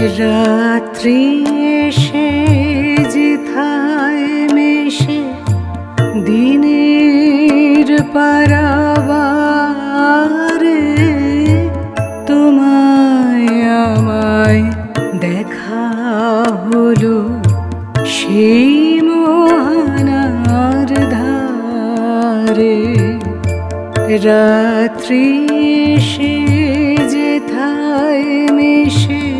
রাত্রি এসে যেথায় মেশে দিনের পারাবারে তোমায় আমায় দেখা হলো সেই মোহনার ধারে রাত্রি এসে যেথায় মেশে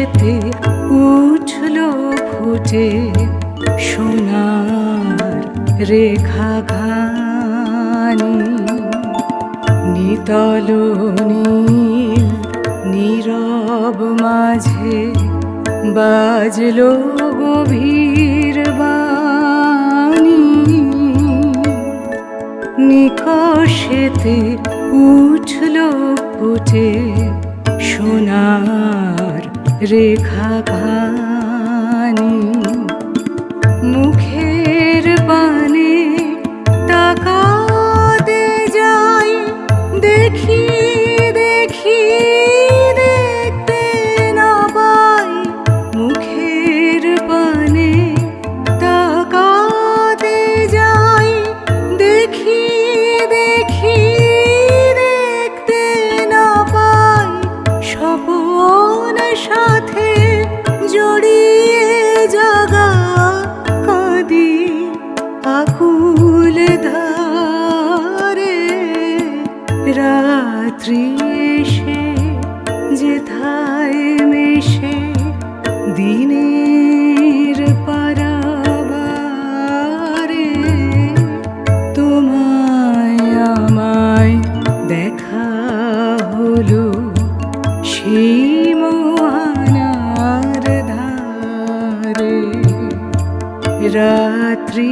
নিকশেতে উঠল ফুটে সোনার রেখা ঘানি। নিতল নীল নীরব মাঝে বাজলো গভীর বাণী। নিকশেতে উঠল ফুটে সোনার রেখা ঘানি রাত্রি এসে যেথায় মেশে দিনের পারাবারে তোমায় আমায় দেখা হলো সেই মোহনার ধারে। রাত্রি